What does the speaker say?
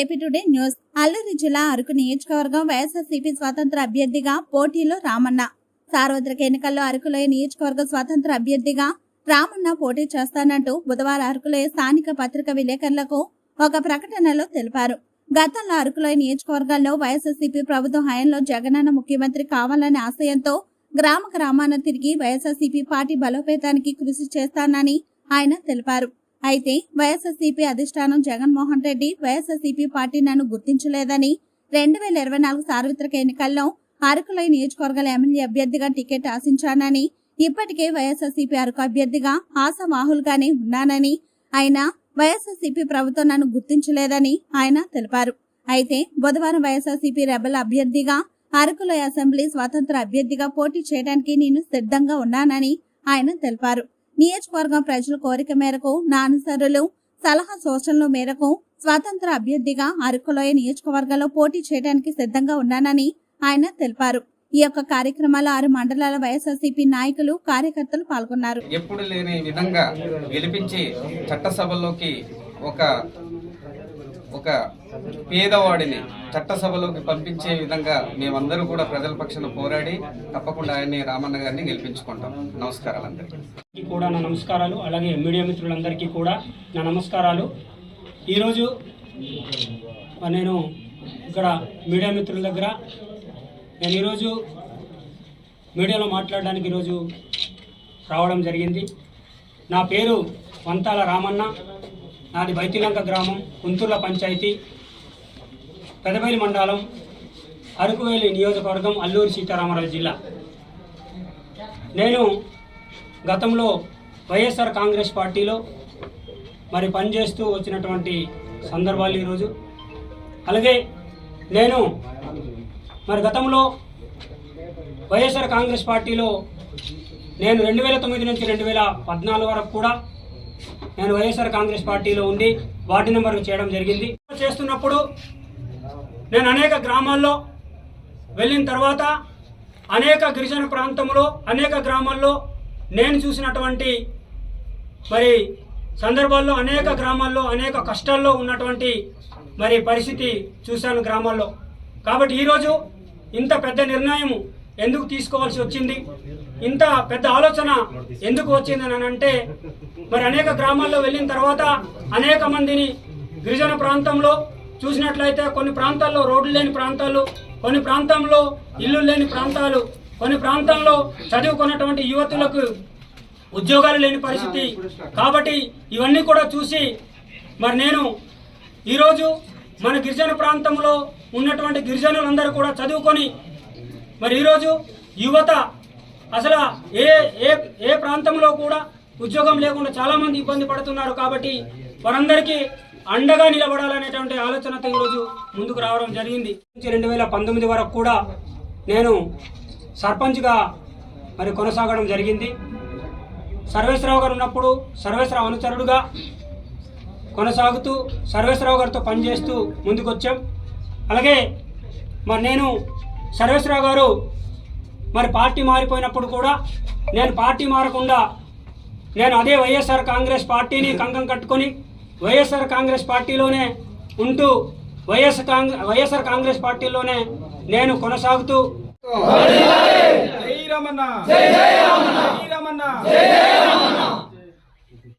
AP today news. Alluri జిల్లా అరకు నియోజకవర్గం వైఎస్ఆర్సీపీ స్వతంత్ర అభ్యర్థిగా పోటీలో రామన్న. సార్వత్రిక ఎన్నికల్లో అరకులోయ నియోజకవర్గ స్వతంత్ర అభ్యర్థిగా రామన్న పోటీ చేస్తానంటూ బుధవారం అరకులోయ స్థానిక పత్రిక విలేకరులకు ఒక ప్రకటనలో తెలిపారు. గతంలో అరకులోయ నియోజకవర్గాల్లో వైఎస్ఆర్సీపీ ప్రభుత్వం హయాంలో జగనన్న ముఖ్యమంత్రి కావాలనే ఆశయంతో గ్రామ గ్రామాన తిరిగి వైఎస్ఆర్సీపీ పార్టీ బలోపేతానికి కృషి చేస్తానని ఆయన తెలిపారు. అయితే వైఎస్ఆర్సీపీ అధిష్టానం జగన్మోహన్ రెడ్డి వైఎస్ఆర్సీపీ పార్టీ నన్ను గుర్తించలేదని రెండు వేల ఇరవై నాలుగు సార్వత్రిక ఎన్నికల్లో అరకులై నియోజకవర్గాల ఎమ్మెల్యే అభ్యర్థిగా టికెట్ ఆశించానని ఇప్పటికే వైఎస్ఆర్సీపీ అరకు అభ్యర్థిగా ఆశావాహులుగానే ఉన్నానని అయినా వైఎస్ఆర్సీపీ ప్రభుత్వం నన్ను గుర్తించలేదని ఆయన తెలిపారు. అయితే బుధవారం వైఎస్ఆర్సీపీ రెబల్ అభ్యర్థిగా అరకులై అసెంబ్లీ స్వతంత్ర అభ్యర్థిగా పోటీ చేయడానికి నేను సిద్ధంగా ఉన్నానని ఆయన తెలిపారు. నియోజకవర్గం ప్రజల కోరిక మేరకు నా అనుసరులు సలహా సూచనల మేరకు స్వతంత్ర అభ్యర్థిగా అరకులోయ నియోజకవర్గంలో పోటీ చేయడానికి సిద్ధంగా ఉన్నానని ఆయన తెలిపారు. ఈ యొక్క కార్యక్రమాల్లో ఆరు మండలాల వైఎస్ఆర్సీపీ నాయకులు కార్యకర్తలు పాల్గొన్నారు. ఎప్పుడు లేని విధంగా గెలిపించి చట్టసభలోకి ఒక ఒక పేదవాడిని చట్టసభలోకి పంపించే విధంగా మేమందరూ కూడా ప్రజల పక్షాన పోరాడి తప్పకుండా ఆయన్ని రామన్న గారిని గెలిపించుకుంటాం. నమస్కారాలు అందరికీ కూడా నా నమస్కారాలు. అలాగే మీడియా మిత్రులందరికీ కూడా నా నమస్కారాలు. ఈరోజు నేను ఇక్కడ మీడియా మిత్రుల దగ్గర నేను ఈరోజు మీడియాలో మాట్లాడడానికి ఈరోజు రావడం జరిగింది. నా పేరు వంతాల రామన్న. నాది బైతిలంక గ్రామం కుంతుర్ల పంచాయతీ పెదపల్లి మండలం అరకువేలి నియోజకవర్గం అల్లూరి సీతారామరాజు జిల్లా. నేను గతంలో వైఎస్ఆర్ కాంగ్రెస్ పార్టీలో మరి పనిచేస్తూ వచ్చినటువంటి సందర్భాలు ఈరోజు. అలాగే నేను మరి గతంలో వైఎస్ఆర్ కాంగ్రెస్ పార్టీలో నేను రెండు వేల తొమ్మిది నుంచి రెండు వేల పద్నాలుగు వరకు కూడా నేను వైఎస్ఆర్ కాంగ్రెస్ పార్టీలో ఉండి వార్డు నెంబర్ చేయడం జరిగింది. చేస్తున్నప్పుడు నేను అనేక గ్రామాల్లో వెళ్ళిన తర్వాత అనేక గిరిజన ప్రాంతంలో అనేక గ్రామాల్లో నేను చూసినటువంటి మరి సందర్భాల్లో అనేక గ్రామాల్లో అనేక కష్టాల్లో ఉన్నటువంటి మరి పరిస్థితి చూశాను గ్రామాల్లో. కాబట్టి ఈరోజు ఇంత పెద్ద నిర్ణయం ఎందుకు తీసుకోవాల్సి వచ్చింది? ఇంత పెద్ద ఆలోచన ఎందుకు వచ్చింది అని అంటే మరి అనేక గ్రామాల్లో వెళ్ళిన తర్వాత అనేక మందిని గిరిజన ప్రాంతంలో చూసినట్లయితే కొన్ని ప్రాంతాల్లో రోడ్లు లేని ప్రాంతాలు కొన్ని ప్రాంతంలో ఇల్లు లేని ప్రాంతాలు కొన్ని ప్రాంతాల్లో చదువుకున్నటువంటి యువతులకు ఉద్యోగాలు లేని పరిస్థితి. కాబట్టి ఇవన్నీ కూడా చూసి మరి నేను ఈరోజు మన గిరిజన ప్రాంతంలో ఉన్నటువంటి గిరిజనులందరూ కూడా చదువుకొని మరి ఈరోజు యువత అసలు ఏ ఏ ఏ ప్రాంతంలో కూడా ఉద్యోగం లేకుండా చాలామంది ఇబ్బంది పడుతున్నారు కాబట్టి వారందరికీ అండగా నిలబడాలనేటువంటి ఆలోచనతో ఈరోజు ముందుకు రావడం జరిగింది. రెండు వేల పంతొమ్మిది వరకు కూడా నేను సర్పంచ్గా మరి కొనసాగడం జరిగింది. సర్వేశ్వరరావు గారు ఉన్నప్పుడు సర్వేశ్వరరావు అనుచరుడుగా కొనసాగుతూ సర్వేశ్వరరావు గారితో పనిచేస్తూ ముందుకొచ్చాం. అలాగే మరి నేను సర్వేశ్వరరావు గారు మరి పార్టీ మారిపోయినప్పుడు కూడా నేను పార్టీ మారకుండా నేను అదే వైఎస్ఆర్ కాంగ్రెస్ పార్టీని కంకం కట్టుకొని వైఎస్ఆర్ కాంగ్రెస్ పార్టీలోనే ఉంటూ వైఎస్ కాంగ్రెస్ వైఎస్ఆర్ కాంగ్రెస్ పార్టీలోనే నేను కొనసాగుతూ జై రమణ. జై రమణ. జై రమణ.